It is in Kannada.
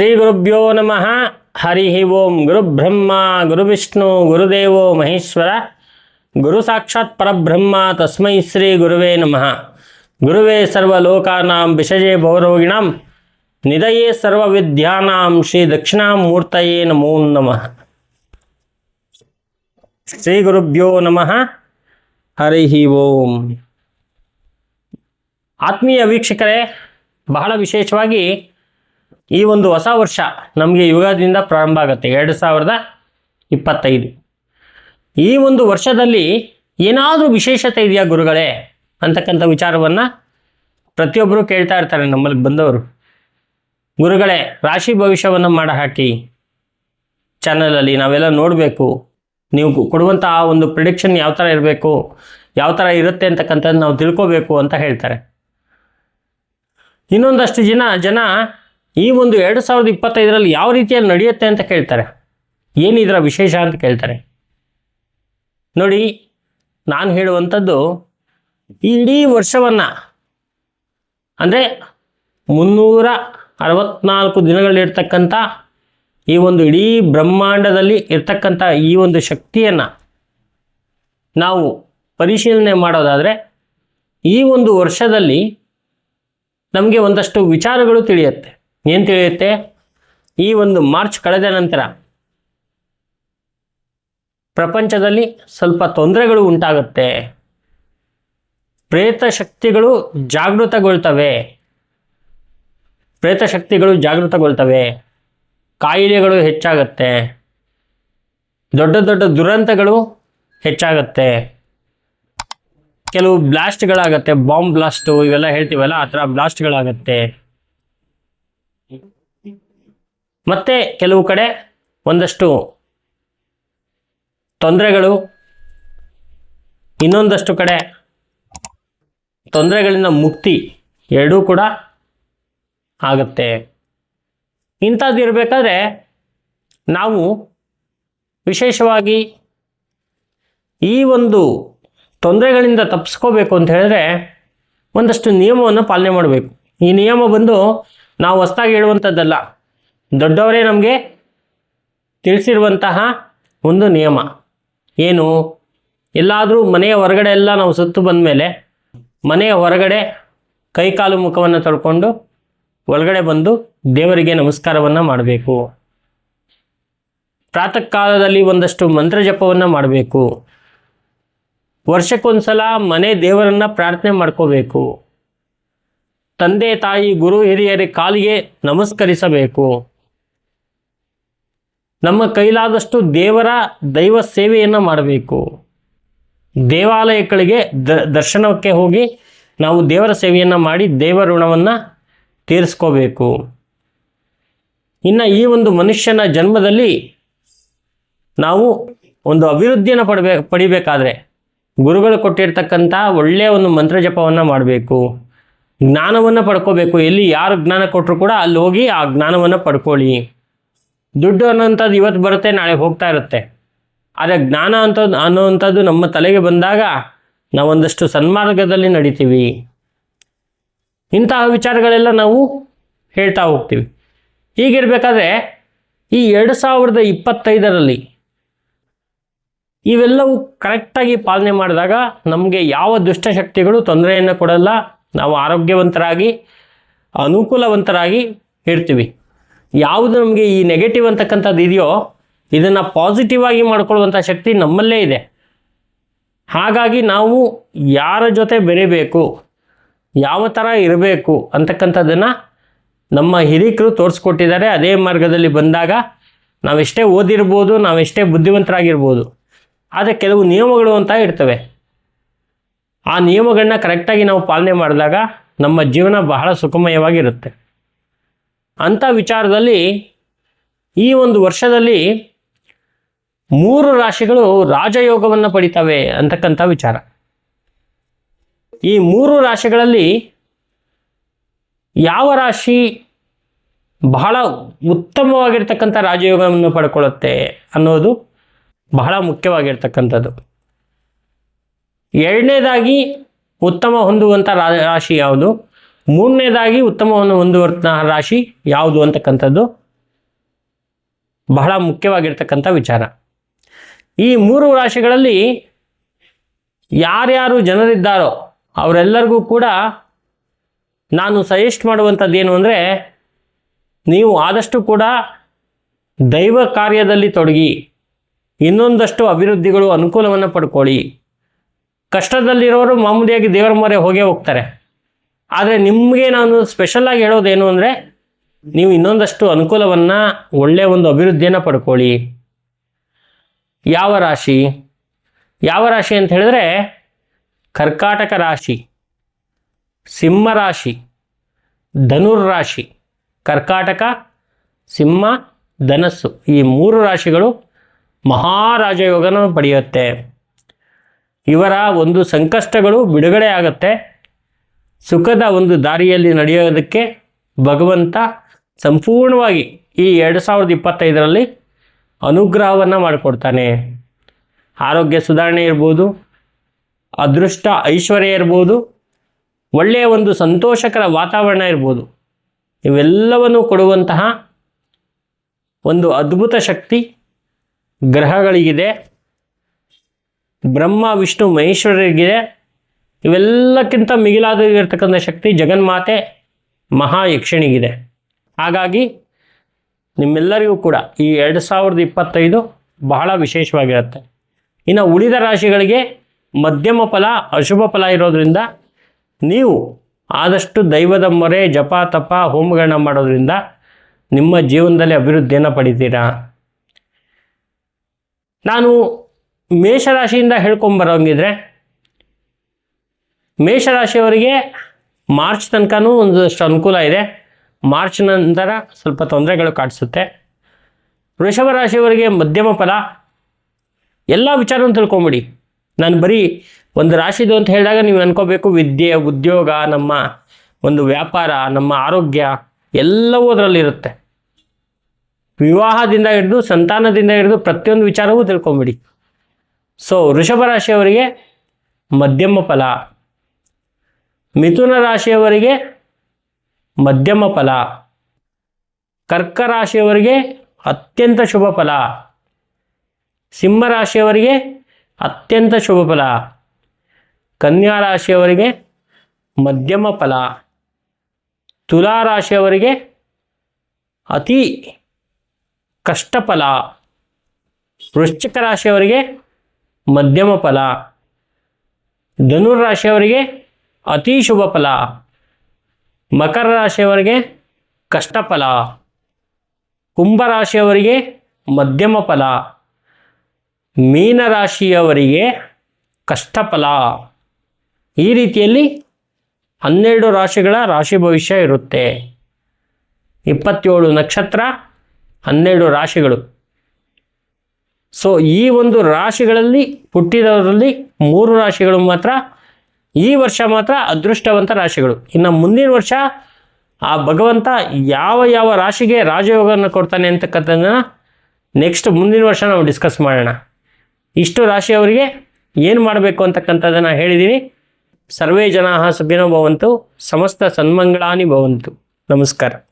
ಶ್ರೀ ಗುರುಭ್ಯೋ ನಮಃ. ಹರಿ ಓಂ ಗುರುಬ್ರಹ್ಮ ಗುರುವಿಷ್ಣು ಗುರುದೇವೋ ಮಹೇಶ್ವರ. ಗುರು ಸಾಕ್ಷಾತ್ ಪರಬ್ರಹ್ಮ, ತಸ್ಮೈ ಶ್ರೀ ಗುರುವೇ ನಮಃ. ಗುರುವೇ ಸರ್ವಲೋಕಾನಾಂ ವಿಷಜೇ ಭೌರೋಗಿಣಾಂ ನಿಧಯೇ ಸರ್ವವಿದ್ಯಾನಾಂ ಶ್ರೀ ದಕ್ಷಿಣಾಮೂರ್ತಯೇ ನಮೋ ನಮಃ. ಶ್ರೀ ಗುರುಭ್ಯೋ ನಮಃ. ಹರಿ ಓಂ. ಆತ್ಮೀಯ ವೀಕ್ಷಕರೇ, ಬಹಳ ವಿಶೇಷವಾಗಿ ಈ ಒಂದು ಹೊಸ ವರ್ಷ ನಮಗೆ ಯುಗಾದಿಯಿಂದ ಪ್ರಾರಂಭ ಆಗುತ್ತೆ. ಎರಡು ಸಾವಿರದ ಇಪ್ಪತ್ತೈದು. ಈ ಒಂದು ವರ್ಷದಲ್ಲಿ ಏನಾದರೂ ವಿಶೇಷತೆ ಇದೆಯಾ ಗುರುಗಳೇ? ಅಂತಕ್ಕಂಥ ವಿಚಾರವನ್ನು ಪ್ರತಿಯೊಬ್ಬರು ಕೇಳ್ತಾ ಇರ್ತಾರೆ ನಮ್ಮಲ್ಲಿ ಬಂದವರು. ಗುರುಗಳೇ, ರಾಶಿ ಭವಿಷ್ಯವನ್ನು ಮಾಡಿ ಹಾಕಿ. ಚಾನಲಲ್ಲಿ ನಾವೆಲ್ಲ ನೋಡಬೇಕು. ನೀವು ಕೊಡುವಂಥ ಆ ಒಂದು ಪ್ರಿಡಿಕ್ಷನ್ ಯಾವ ಥರ ಇರಬೇಕು, ಯಾವ ಥರ ಇರುತ್ತೆ ಅಂತಕ್ಕಂಥದ್ದು ನಾವು ತಿಳ್ಕೋಬೇಕು ಅಂತ ಹೇಳ್ತಾರೆ. ಇನ್ನೊಂದಷ್ಟು ಜನ ಜನ ಈ ಒಂದು ಎರಡು ಸಾವಿರದ ಇಪ್ಪತ್ತೈದರಲ್ಲಿ ಯಾವ ರೀತಿಯಲ್ಲಿ ನಡೆಯುತ್ತೆ ಅಂತ ಕೇಳ್ತಾರೆ. ಏನಿದರ ವಿಶೇಷ ಅಂತ ಕೇಳ್ತಾರೆ. ನೋಡಿ, ನಾನು ಹೇಳುವಂಥದ್ದು ಇಡೀ ವರ್ಷವನ್ನು, ಅಂದರೆ ಮುನ್ನೂರ ಅರವತ್ನಾಲ್ಕು ದಿನಗಳಲ್ಲಿರ್ತಕ್ಕಂಥ ಈ ಒಂದು ಇಡೀ ಬ್ರಹ್ಮಾಂಡದಲ್ಲಿ ಇರ್ತಕ್ಕಂಥ ಈ ಒಂದು ಶಕ್ತಿಯನ್ನು ನಾವು ಪರಿಶೀಲನೆ ಮಾಡೋದಾದರೆ, ಈ ಒಂದು ವರ್ಷದಲ್ಲಿ ನಮಗೆ ಒಂದಷ್ಟು ವಿಚಾರಗಳು ತಿಳಿಯುತ್ತೆ. ಏನು ತಿಳಿಯುತ್ತೆ? ಈ ಒಂದು ಮಾರ್ಚ್ ಕಳೆದ ನಂತರ ಪ್ರಪಂಚದಲ್ಲಿ ಸ್ವಲ್ಪ ತೊಂದರೆಗಳು ಉಂಟಾಗುತ್ತೆ. ಪ್ರೇತ ಶಕ್ತಿಗಳು ಜಾಗೃತಗೊಳ್ತವೆ. ಪ್ರೇತ ಶಕ್ತಿಗಳು ಜಾಗೃತಗೊಳ್ತವೆ. ಕಾಯಿಲೆಗಳು ಹೆಚ್ಚಾಗತ್ತೆ. ದೊಡ್ಡ ದೊಡ್ಡ ದುರಂತಗಳು ಹೆಚ್ಚಾಗತ್ತೆ. ಕೆಲವು ಬ್ಲಾಸ್ಟ್ಗಳಾಗತ್ತೆ. ಬಾಂಬ್ ಬ್ಲಾಸ್ಟು ಇವೆಲ್ಲ ಹೇಳ್ತೀವಲ್ಲ, ಆ ಥರ ಬ್ಲಾಸ್ಟ್ಗಳಾಗತ್ತೆ. ಮತ್ತೆ ಕೆಲವು ಕಡೆ ಒಂದಷ್ಟು ತೊಂದರೆಗಳು, ಇನ್ನೊಂದಷ್ಟು ಕಡೆ ತೊಂದರೆಗಳಿಂದ ಮುಕ್ತಿ ಎರಡೂ ಕೂಡ ಆಗುತ್ತೆ. ಇಂಥದ್ದು ಇರಬೇಕಾದ್ರೆ ನಾವು ವಿಶೇಷವಾಗಿ ಈ ಒಂದು ತೊಂದರೆಗಳಿಂದ ತಪ್ಪಿಸ್ಕೋಬೇಕು ಅಂತ ಹೇಳಿದ್ರೆ ಒಂದಷ್ಟು ನಿಯಮವನ್ನು ಪಾಲನೆ ಮಾಡಬೇಕು. ಈ ನಿಯಮ ಬಂದು ನಾವು ಹೊಸ್ದಾಗಿ ಹೇಳುವಂಥದ್ದಲ್ಲ. ದೊಡ್ಡವರೇ ನಮಗೆ ತಿಳಿಸಿರುವಂತಹ ಒಂದು ನಿಯಮ. ಏನು? ಎಲ್ಲಾದರೂ ಮನೆಯ ಹೊರಗಡೆ ಎಲ್ಲ ನಾವು ಸುತ್ತು ಬಂದ ಮೇಲೆ ಮನೆಯ ಹೊರಗಡೆ ಕೈಕಾಲು ಮುಖವನ್ನು ತೊಳ್ಕೊಂಡು ಒಳಗಡೆ ಬಂದು ದೇವರಿಗೆ ನಮಸ್ಕಾರವನ್ನು ಮಾಡಬೇಕು. ಪ್ರಾತಃ ಕಾಲದಲ್ಲಿ ಒಂದಷ್ಟು ಮಂತ್ರ ಜಪವನ್ನು ಮಾಡಬೇಕು. ವರ್ಷಕ್ಕೊಂದ್ಸಲ ಮನೆ ದೇವರನ್ನು ಪ್ರಾರ್ಥನೆ ಮಾಡ್ಕೋಬೇಕು. ತಂದೆ, ತಾಯಿ, ಗುರು, ಹಿರಿಯರ ಕಾಲಿಗೆ ನಮಸ್ಕರಿಸಬೇಕು. ನಮ್ಮ ಕೈಲಾದಷ್ಟು ದೇವರ ದೈವ ಸೇವೆಯನ್ನು ಮಾಡಬೇಕು. ದೇವಾಲಯಗಳಿಗೆ ದ, ದರ್ಶನಕ್ಕೆ ಹೋಗಿ ನಾವು ದೇವರ ಸೇವೆಯನ್ನು ಮಾಡಿ ದೇವರ ಋಣವನ್ನು ತೀರಿಸ್ಕೋಬೇಕು. ಇನ್ನು ಈ ಒಂದು ಮನುಷ್ಯನ ಜನ್ಮದಲ್ಲಿ ನಾವು ಒಂದು ಅಭಿವೃದ್ಧಿಯನ್ನು ಪಡಬೇ, ಪಡಿಬೇಕಾದ್ರೆ ಗುರುಗಳು ಕೊಟ್ಟಿರ್ತಕ್ಕಂಥ ಒಳ್ಳೆಯ ಒಂದು ಮಂತ್ರ ಜಪವನ್ನು ಮಾಡಬೇಕು. ಜ್ಞಾನವನ್ನು ಪಡ್ಕೋಬೇಕು. ಎಲ್ಲಿ ಯಾರು ಜ್ಞಾನ ಕೊಟ್ಟರು ಕೂಡ ಅಲ್ಲಿ ಹೋಗಿ ಆ ಜ್ಞಾನವನ್ನು ಪಡ್ಕೊಳ್ಳಿ. ದುಡ್ಡು ಅನ್ನೋಂಥದ್ದು ಇವತ್ತು ಬರುತ್ತೆ, ನಾಳೆ ಹೋಗ್ತಾ ಇರುತ್ತೆ. ಆದರೆ ಜ್ಞಾನ ಅಂಥದ್ದು ಅನ್ನೋವಂಥದ್ದು ನಮ್ಮ ತಲೆಗೆ ಬಂದಾಗ ನಾವೊಂದಷ್ಟು ಸನ್ಮಾರ್ಗದಲ್ಲಿ ನಡಿತೀವಿ. ಇಂತಹ ವಿಚಾರಗಳೆಲ್ಲ ನಾವು ಹೇಳ್ತಾ ಹೋಗ್ತೀವಿ. ಹೀಗಿರಬೇಕಾದ್ರೆ ಈ ಎರಡು ಸಾವಿರದ ಇಪ್ಪತ್ತೈದರಲ್ಲಿ ಇವೆಲ್ಲವೂ ಕರೆಕ್ಟಾಗಿ ಪಾಲನೆ ಮಾಡಿದಾಗ ನಮಗೆ ಯಾವ ದುಷ್ಟಶಕ್ತಿಗಳು ತೊಂದರೆಯನ್ನು ಕೊಡಲ್ಲ, ನಾವು ಆರೋಗ್ಯವಂತರಾಗಿ, ಅನುಕೂಲವಂತರಾಗಿ ಇರ್ತೀವಿ. ಯಾವುದು ನಮಗೆ ಈ ನೆಗೆಟಿವ್ ಅಂತಕ್ಕಂಥದ್ದು ಇದೆಯೋ, ಇದನ್ನು ಪಾಸಿಟಿವ್ ಆಗಿ ಮಾಡ್ಕೊಳ್ಳುವಂಥ ಶಕ್ತಿ ನಮ್ಮಲ್ಲೇ ಇದೆ. ಹಾಗಾಗಿ ನಾವು ಯಾರ ಜೊತೆ ಬೆರಿಬೇಕು, ಯಾವ ಥರ ಇರಬೇಕು ಅಂತಕ್ಕಂಥದ್ದನ್ನು ನಮ್ಮ ಹಿರಿಕರು ತೋರಿಸ್ಕೊಟ್ಟಿದ್ದಾರೆ. ಅದೇ ಮಾರ್ಗದಲ್ಲಿ ಬಂದಾಗ ನಾವೆಷ್ಟೇ ಓದಿರ್ಬೋದು, ನಾವೆಷ್ಟೇ ಬುದ್ಧಿವಂತರಾಗಿರ್ಬೋದು, ಆದರೆ ಕೆಲವು ನಿಯಮಗಳು ಅಂತ ಇರ್ತವೆ. ಆ ನಿಯಮಗಳನ್ನ ಕರೆಕ್ಟಾಗಿ ನಾವು ಪಾಲನೆ ಮಾಡಿದಾಗ ನಮ್ಮ ಜೀವನ ಬಹಳ ಸುಖಮಯವಾಗಿರುತ್ತೆ. ಅಂಥ ವಿಚಾರದಲ್ಲಿ ಈ ಒಂದು ವರ್ಷದಲ್ಲಿ ಮೂರು ರಾಶಿಗಳು ರಾಜಯೋಗವನ್ನು ಪಡಿತವೆ ಅಂತಕ್ಕಂಥ ವಿಚಾರ. ಈ ಮೂರು ರಾಶಿಗಳಲ್ಲಿ ಯಾವ ರಾಶಿ ಬಹಳ ಉತ್ತಮವಾಗಿರ್ತಕ್ಕಂಥ ರಾಜಯೋಗವನ್ನು ಪಡ್ಕೊಳ್ಳುತ್ತೆ ಅನ್ನೋದು ಬಹಳ ಮುಖ್ಯವಾಗಿರ್ತಕ್ಕಂಥದ್ದು. ಎರಡನೇದಾಗಿ ಉತ್ತಮ ಹೊಂದುವಂಥ ರಾಶಿ ಯಾವುದು? ಮೂರನೇದಾಗಿ ಉತ್ತಮವನ್ನು ಹೊಂದುವಂಥ ರಾಶಿ ಯಾವುದು ಅಂತಕ್ಕಂಥದ್ದು? ಬಹಳ ಮುಖ್ಯವಾಗಿರ್ತಕ್ಕಂಥ ವಿಚಾರ. ಈ ಮೂರು ರಾಶಿಗಳಲ್ಲಿ ಯಾರ್ಯಾರು ಜನರಿದ್ದಾರೋ ಅವರೆಲ್ಲರಿಗೂ ಕೂಡ ನಾನು ಸಜೆಸ್ಟ್ ಮಾಡುವಂಥದ್ದು ಏನು ಅಂದರೆ, ನೀವು ಆದಷ್ಟು ಕೂಡ ದೈವ ಕಾರ್ಯದಲ್ಲಿ ತೊಡಗಿ, ಇನ್ನೊಂದಷ್ಟು ಅಭಿವೃದ್ಧಿಗಳು ಅನುಕೂಲವನ್ನು ಪಡ್ಕೊಳ್ಳಿ. ಕಷ್ಟದಲ್ಲಿರೋರು ಮಾಮೂಲಿಯಾಗಿ ದೇವರ ಮೊರೆ ಹೋಗೇ ಹೋಗ್ತಾರೆ. ಆದರೆ ನಿಮಗೆ ನಾನು ಸ್ಪೆಷಲಾಗಿ ಹೇಳೋದೇನು ಅಂದರೆ ನೀವು ಇನ್ನೊಂದಷ್ಟು ಅನುಕೂಲವನ್ನು ಒಳ್ಳೆಯ ಒಂದು ಅಭಿವೃದ್ಧಿಯನ್ನು ಪಡ್ಕೊಳ್ಳಿ. ಯಾವ ರಾಶಿ? ಯಾವ ರಾಶಿ ಅಂತ ಹೇಳಿದ್ರೆ ಕರ್ಕಾಟಕ ರಾಶಿ, ಸಿಂಹ ರಾಶಿ, ಧನುರ್ ರಾಶಿ, ಕರ್ಕಾಟಕ, ಸಿಂಹ, ಧನಸ್ಸು ಈ ಮೂರು ರಾಶಿಗಳು ಮಹಾರಾಜಯೋಗನ ಪಡೆಯುತ್ತೆ. ಇವರ ಒಂದು ಸಂಕಷ್ಟಗಳು ಬಿಡುಗಡೆ ಆಗುತ್ತೆ. ಸುಖದ ಒಂದು ದಾರಿಯಲ್ಲಿ ನಡೆಯೋದಕ್ಕೆ ಭಗವಂತ ಸಂಪೂರ್ಣವಾಗಿ ಈ ಎರಡು ಸಾವಿರದ ಇಪ್ಪತ್ತೈದರಲ್ಲಿ ಅನುಗ್ರಹವನ್ನು ಮಾಡಿಕೊಡ್ತಾನೆ. ಆರೋಗ್ಯ ಸುಧಾರಣೆ ಇರ್ಬೋದು, ಅದೃಷ್ಟ ಐಶ್ವರ್ಯ ಇರ್ಬೋದು, ಒಳ್ಳೆಯ ಒಂದು ಸಂತೋಷಕರ ವಾತಾವರಣ ಇರ್ಬೋದು. ಇವೆಲ್ಲವನ್ನು ಕೊಡುವಂತಹ ಒಂದು ಅದ್ಭುತ ಶಕ್ತಿ ಗ್ರಹಗಳಿಗಿದೆ. ಬ್ರಹ್ಮ, ವಿಷ್ಣು, ಮಹೇಶ್ವರರಿಗಿದೆ. ಇವೆಲ್ಲಕ್ಕಿಂತ ಮಿಗಿಲಾಗಿರ್ತಕ್ಕಂಥ ಶಕ್ತಿ ಜಗನ್ಮಾತೆ ಮಹಾಯಕ್ಷಿಣಿಗಿದೆ. ಹಾಗಾಗಿ ನಿಮ್ಮೆಲ್ಲರಿಗೂ ಕೂಡ ಈ ಎರಡು ಸಾವಿರದ ಇಪ್ಪತ್ತೈದು ಬಹಳ ವಿಶೇಷವಾಗಿರುತ್ತೆ. ಇನ್ನು ಉಳಿದ ರಾಶಿಗಳಿಗೆ ಮಧ್ಯಮ ಫಲ, ಅಶುಭ ಫಲ ಇರೋದರಿಂದ ನೀವು ಆದಷ್ಟು ದೈವದ ಮೊರೆ, ಜಪ, ತಪ ಹೋಮಗಳನ್ನ ಮಾಡೋದ್ರಿಂದ ನಿಮ್ಮ ಜೀವನದಲ್ಲಿ ಅಭಿವೃದ್ಧಿಯನ್ನು ಪಡಿತೀರಾ? ನಾನು ಮೇಷರಾಶಿಯಿಂದ ಹೇಳ್ಕೊಂಬರೋಂಗಿದ್ರೆ ಮೇಷರಾಶಿಯವರಿಗೆ ಮಾರ್ಚ್ ತನಕನೂ ಒಂದಷ್ಟು ಅನುಕೂಲ ಇದೆ. ಮಾರ್ಚ್ ನಂತರ ಸ್ವಲ್ಪ ತೊಂದರೆಗಳು ಕಾಣಿಸುತ್ತೆ. ವೃಷಭ ರಾಶಿಯವರಿಗೆ ಮಧ್ಯಮ ಫಲ. ಎಲ್ಲ ವಿಚಾರವನ್ನು ತಿಳ್ಕೊಂಬಿಡಿ. ನಾನು ಬರೀ ಒಂದು ರಾಶಿದು ಅಂತ ಹೇಳಿದಾಗ ನೀವು ಅನ್ಕೋಬೇಕು, ವಿದ್ಯೆ, ಉದ್ಯೋಗ, ನಮ್ಮ ಒಂದು ವ್ಯಾಪಾರ, ನಮ್ಮ ಆರೋಗ್ಯ ಎಲ್ಲವೂ ಅದರಲ್ಲಿರುತ್ತೆ ವಿವಾಹದಿಂದ ಹಿಡಿದು ಸಂತಾನದಿಂದ ಹಿಡಿದು ಪ್ರತಿಯೊಂದು ವಿಚಾರವೂ ತಿಳ್ಕೊಂಬಿಡಿ. ಸೊ ವೃಷಭ ರಾಶಿಯವರಿಗೆ ಮಧ್ಯಮ ಫಲ. ಮಿಥುನ ರಾಶಿಯವರಿಗೆ ಮಧ್ಯಮ ಫಲ, ಕರ್ಕ ರಾಶಿಯವರಿಗೆ ಅತ್ಯಂತ ಶುಭ ಫಲ, ಸಿಂಹ ರಾಶಿಯವರಿಗೆ ಅತ್ಯಂತ ಶುಭ ಫಲ, ಕನ್ಯಾ ರಾಶಿಯವರಿಗೆ ಮಧ್ಯಮ ಫಲ, ತುಲಾ ರಾಶಿಯವರಿಗೆ ಅತಿ ಕಷ್ಟ ಫಲ, ವೃಶ್ಚಿಕ ರಾಶಿಯವರಿಗೆ ಮಧ್ಯಮ ಫಲ, ಧನುರ್ ರಾಶಿಯವರಿಗೆ ಅತಿ ಶುಭ ಫಲ. ಮಕರ ರಾಶಿಯವರಿಗೆ ಕಷ್ಟ ಫಲ. ಕುಂಭ ರಾಶಿಯವರಿಗೆ ಮಧ್ಯಮ ಫಲ. ಮೀನರಾಶಿಯವರಿಗೆ ಕಷ್ಟ ಫಲ. ಈ ರೀತಿಯಲ್ಲಿ ಹನ್ನೆರಡು ರಾಶಿಗಳ ರಾಶಿ ಭವಿಷ್ಯ ಇರುತ್ತೆ. ಇಪ್ಪತ್ತೇಳು ನಕ್ಷತ್ರ ಹನ್ನೆರಡು ರಾಶಿಗಳು. ಸೊ ಈ ಒಂದು ರಾಶಿಗಳಲ್ಲಿ, ಹುಟ್ಟಿದವರಲ್ಲಿ ಮೂರು ರಾಶಿಗಳು ಮಾತ್ರ ಈ ವರ್ಷ ಮಾತ್ರ ಅದೃಷ್ಟವಂತ ರಾಶಿಗಳು. ಇನ್ನು ಮುಂದಿನ ವರ್ಷ ಆ ಭಗವಂತ ಯಾವ ಯಾವ ರಾಶಿಗೆ ರಾಜಯೋಗವನ್ನು ಕೊಡ್ತಾನೆ ಅಂತಕ್ಕಂಥದ್ದನ್ನು ನೆಕ್ಸ್ಟ್ ಮುಂದಿನ ವರ್ಷ ನಾವು ಡಿಸ್ಕಸ್ ಮಾಡೋಣ. ಇಷ್ಟು ರಾಶಿಯವರಿಗೆ ಏನು ಮಾಡಬೇಕು ಅಂತಕ್ಕಂಥದ್ದನ್ನು ಹೇಳಿದ್ದೀನಿ ಸರ್ವೇ ಜನಾ ಸುಖಿನೋ ಭವಂತು, ಸಮಸ್ತ ಸನ್ಮಂಗಳಾನಿ ಭವಂತು. ನಮಸ್ಕಾರ.